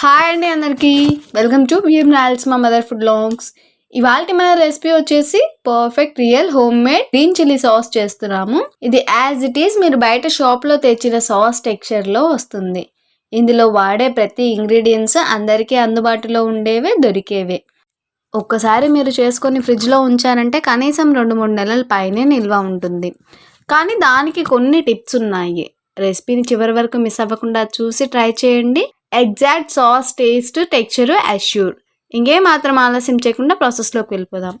Hi అండి అందరికీ. Welcome to VM నాయల్స్ మా మదర్ ఫుడ్ లాంగ్స్ ఇవాళ మన రెసిపీ వచ్చేసి perfect real homemade green chilli sauce చేస్తున్నాము. ఇది యాజ్ ఇట్ ఈస్ మీరు బయట షాప్లో తెచ్చిన సాస్ టెక్స్చర్లో వస్తుంది. ఇందులో వాడే ప్రతి ఇంగ్రీడియంట్స్ అందరికీ అందుబాటులో ఉండేవే దొరికేవే. ఒక్కసారి మీరు చేసుకొని ఫ్రిడ్జ్లో ఉంచారంటే కనీసం రెండు మూడు నెలల పైనే నిల్వ ఉంటుంది. కానీ దానికి కొన్ని టిప్స్ ఉన్నాయి. రెసిపీని చివరి వరకు మిస్ అవ్వకుండా చూసి ట్రై చేయండి. Exact sauce taste texture assure. ఇంకేం మాత్రం ఆలస్యం చేయకుండా ప్రాసెస్లోకి వెళ్ళిపోదాం.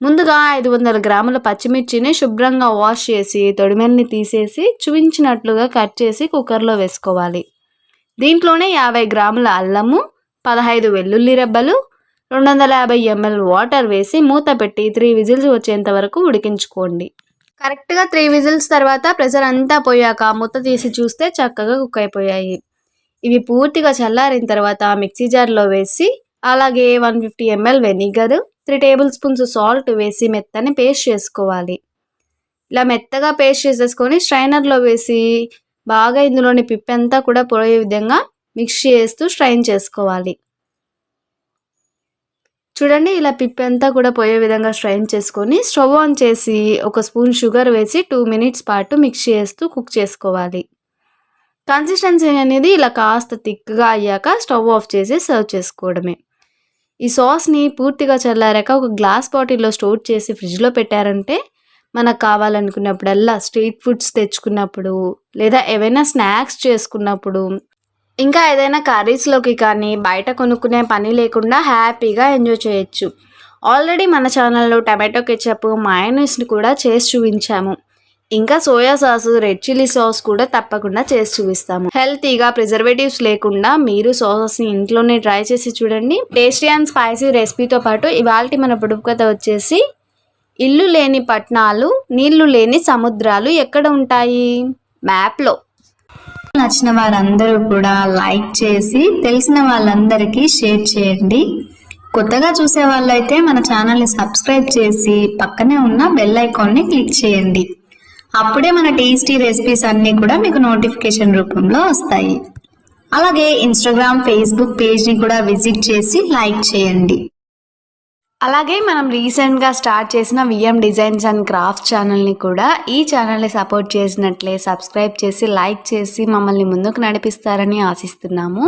ముందుగా ఐదు వందల గ్రాముల పచ్చిమిర్చిని శుభ్రంగా వాష్ చేసి తొడిమెల్ని తీసేసి చూపించినట్లుగా కట్ చేసి కుక్కర్లో వేసుకోవాలి. దీంట్లోనే యాభై గ్రాముల అల్లము పదహైదు వెల్లుల్లి రెబ్బలు రెండు వందల యాభై ఎంఎల్ వాటర్ వేసి మూత పెట్టి త్రీ విజిల్స్ వచ్చేంత వరకు ఉడికించుకోండి. కరెక్ట్గా త్రీ విజిల్స్ తర్వాత ప్రెషర్ అంతా పోయాక మూత తీసి చూస్తే చక్కగా కుక్ అయిపోయాయి. ఇవి పూర్తిగా చల్లారిన తర్వాత మిక్సీ జార్లో వేసి అలాగే one fifty ml vinegar three table spoons salt వేసి మెత్తని పేస్ట్ చేసుకోవాలి. ఇలా మెత్తగా పేస్ట్ చేసేసుకొని స్ట్రైనర్లో వేసి బాగా ఇందులోని పిప్పంతా కూడా పోయే విధంగా మిక్స్ చేస్తూ స్ట్రైన్ చేసుకోవాలి. చూడండి ఇలా పిప్పి అంతా కూడా పోయే విధంగా స్ట్రైన్ చేసుకొని స్టవ్ ఆన్ చేసి ఒక స్పూన్ షుగర్ వేసి టూ మినిట్స్ పాటు మిక్స్ చేస్తూ కుక్ చేసుకోవాలి. కన్సిస్టెన్సీ అనేది ఇలా కాస్త థిక్గా అయ్యాక స్టవ్ ఆఫ్ చేసి సర్వ్ చేసుకోవడమే. ఈ సాస్ని పూర్తిగా చల్లారాక ఒక గ్లాస్ బాటిల్లో స్టోర్ చేసి ఫ్రిడ్జ్లో పెట్టారంటే మనకు కావాలనుకున్నప్పుడల్లా స్ట్రీట్ ఫుడ్స్ తెచ్చుకున్నప్పుడు లేదా ఏవైనా స్నాక్స్ చేసుకున్నప్పుడు ఇంకా ఏదైనా కర్రీస్లోకి కానీ బయట కొనుక్కునే పని లేకుండా హ్యాపీగా ఎంజాయ్ చేయొచ్చు. ఆల్రెడీ మన ఛానల్లో టమాటో కెచప్ మయోనీస్ని కూడా చేసి చూపించాము. ఇంకా soya sauce red chilli sauce కూడా తప్పకుండా చేసి చూపిస్తాము. హెల్తీగా ప్రిజర్వేటివ్స్ లేకుండా మీరు సాసెస్ని ఇంట్లోనే ట్రై చేసి చూడండి. టేస్టీ అండ్ స్పైసీ రెసిపీతో పాటు ఇవాళ మన పొడుపు కథ వచ్చేసి ఇల్లు లేని పట్టణాలు నీళ్ళు లేని సముద్రాలు ఎక్కడ ఉంటాయి? మ్యాప్లో. నచ్చిన వారందరూ కూడా లైక్ చేసి తెలిసిన వాళ్ళందరికీ షేర్ చేయండి. కొత్తగా చూసే వాళ్ళైతే మన ఛానల్ని సబ్స్క్రైబ్ చేసి పక్కనే ఉన్న బెల్ ఐకాన్ని క్లిక్ చేయండి. అప్పుడే మన టేస్టీ రెసిపీస్ అన్నీ కూడా మీకు నోటిఫికేషన్ రూపంలో వస్తాయి. అలాగే ఇన్స్టాగ్రామ్ ఫేస్బుక్ పేజ్ని కూడా విజిట్ చేసి లైక్ చేయండి. అలాగే మనం రీసెంట్గా స్టార్ట్ చేసిన విఎం డిజైన్స్ అండ్ క్రాఫ్ట్ ఛానల్ని కూడా ఈ ఛానల్ని సపోర్ట్ చేసినట్లే సబ్స్క్రైబ్ చేసి లైక్ చేసి మమ్మల్ని ముందుకు నడిపిస్తారని ఆశిస్తున్నాము.